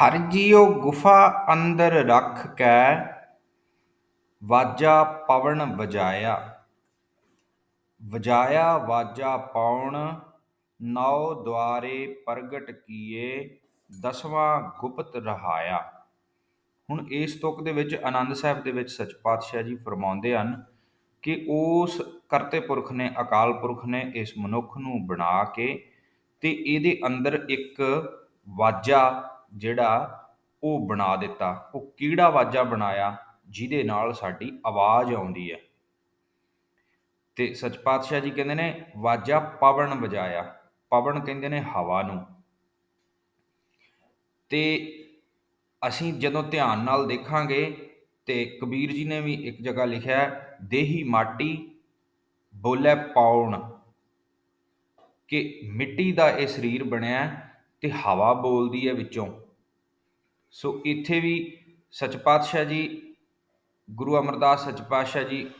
ਹਰਿ ਜੀਉ ਗੁਫਾ ਅੰਦਰ ਰੱਖ ਕੈ, ਵਾਜਾ ਪਵਣ ਵਜਾਇਆ। ਵਜਾਇਆ ਵਾਜਾ ਪਉਣ ਨੌ ਦੁਆਰੇ ਪ੍ਰਗਟ ਕੀਏ, ਦਸਵਾਂ ਗੁਪਤ ਰਹਾਇਆ। ਹੁਣ ਇਸ ਤੁਕ ਦੇ ਵਿੱਚ ਆਨੰਦ ਸਾਹਿਬ ਦੇ ਵਿੱਚ ਸੱਚ ਪਾਤਸ਼ਾਹ ਜੀ ਫਰਮਾਉਂਦੇ ਹਨ ਕਿ ਉਸ ਕਰਤੇ ਪੁਰਖ ਨੇ, ਅਕਾਲ ਪੁਰਖ ਨੇ ਇਸ ਮਨੁੱਖ ਨੂੰ ਬਣਾ ਕੇ ਤੇ ਇਹਦੇ ਅੰਦਰ ਇੱਕ ਵਾਜਾ ਜਿਹੜਾ ਉਹ ਬਣਾ ਦਿੱਤਾ, ਉਹ ਕੀੜਾ ਵਾਜਾ ਬਣਾਇਆ ਜਿਹਦੇ ਨਾਲ ਸਾਡੀ ਆਵਾਜ਼ ਆਉਂਦੀ ਹੈ। ਤੇ ਸੱਚ ਪਾਤਸ਼ਾਹ ਜੀ ਕਹਿੰਦੇ ਨੇ, ਵਾਜਾ ਪਵਨ ਵਜਾਇਆ। ਪਵਨ ਕਹਿੰਦੇ ਨੇ ਹਵਾ ਨੂੰ। ਤੇ ਅਸੀਂ ਜਦੋਂ ਧਿਆਨ ਨਾਲ ਦੇਖਾਂਗੇ ਤੇ ਕਬੀਰ ਜੀ ਨੇ ਵੀ ਇੱਕ ਜਗ੍ਹਾ ਲਿਖਿਆ ਦੇਹੀ ਮਾਟੀ ਬੋਲੇ ਪਾਉਣ ਕਿ ਮਿੱਟੀ ਦਾ ਇਹ ਸਰੀਰ ਬਣਿਆ ਤੇ ਹਵਾ ਬੋਲਦੀ ਹੈ ਵਿੱਚੋਂ। ਸੋ ਇੱਥੇ ਵੀ ਸੱਚ ਪਾਤਸ਼ਾਹ ਜੀ, ਗੁਰੂ ਅਮਰਦਾਸ ਸੱਚ ਪਾਤਸ਼ਾਹ ਜੀ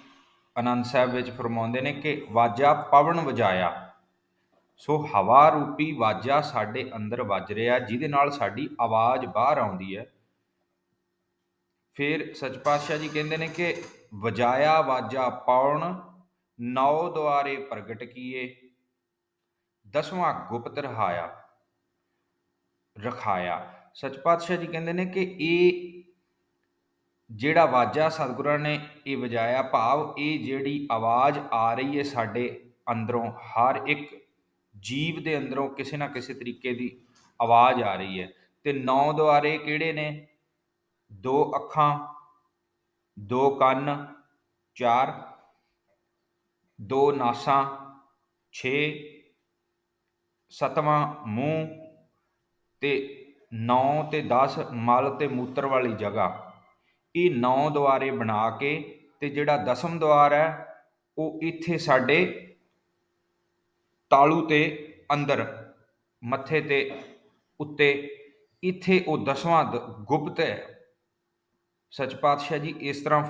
ਆਨੰਦ ਸਾਹਿਬ ਵਿੱਚ ਫਰਮਾਉਂਦੇ ਨੇ ਕਿ ਵਾਜਾ ਪਵਨ ਵਜਾਇਆ। ਸੋ ਹਵਾ ਰੂਪੀ ਵਾਜਾ ਸਾਡੇ ਅੰਦਰ ਵੱਜ ਰਿਹਾ, ਜਿਹਦੇ ਨਾਲ ਸਾਡੀ ਆਵਾਜ਼ ਬਾਹਰ ਆਉਂਦੀ ਹੈ। ਫਿਰ ਸੱਚ ਪਾਤਸ਼ਾਹ ਜੀ ਕਹਿੰਦੇ ਨੇ ਕਿ ਵਜਾਇਆ ਵਾਜਾ ਪਾਉਣ ਨੌ ਦੁਆਰੇ ਪ੍ਰਗਟ ਕੀਏ, ਦਸਵਾਂ ਗੁਪਤ ਰਹਾਇਆ। ਰਖਾਇਆ। ਸੱਚ ਪਾਤਸ਼ਾਹ ਜੀ ਕਹਿੰਦੇ ਨੇ ਕਿ ਇਹ ਜਿਹੜਾ ਵਾਜਾ ਸਤਿਗੁਰਾਂ ਨੇ ਇਹ ਵਜਾਇਆ, ਭਾਵ ਇਹ ਜਿਹੜੀ ਆਵਾਜ਼ ਆ ਰਹੀ ਹੈ ਸਾਡੇ ਅੰਦਰੋਂ, ਹਰ ਇੱਕ ਜੀਵ ਦੇ ਅੰਦਰੋਂ ਕਿਸੇ ਨਾ ਕਿਸੇ ਤਰੀਕੇ ਦੀ ਆਵਾਜ਼ ਆ ਰਹੀ ਹੈ। ਤੇ ਨੌ ਦੁਆਰੇ ਕਿਹੜੇ ਨੇ? ਦੋ ਅੱਖਾਂ, ਦੋ ਕੰਨ, ਚਾਰ, ਦੋ ਨਾਸਾਂ 6 ਸਤਵਾਂ ਮੂੰਹ ਤੇ 9 ਤੇ 10 ਮਲ ਤੇ ਮੂਤਰ ਵਾਲੀ ਜਗ੍ਹਾ। ਇਹ ਨੌ ਦੁਆਰੇ ਬਣਾ ਕੇ ਤੇ ਜਿਹੜਾ ਦਸਮ ਦੁਆਰ ਹੈ, ਉਹ ਇੱਥੇ ਸਾਡੇ ਤਾਲੂ ਤੇ ਅੰਦਰ, ਮੱਥੇ ਤੇ ਉੱਤੇ, ਇੱਥੇ ਉਹ ਦਸਵਾਂ ਦ- ਗੁਪਤ ਹੈ। ਸੱਚ ਪਾਤਸ਼ਾਹ ਜੀ, ਇਸ ਤਰ੍ਹਾਂ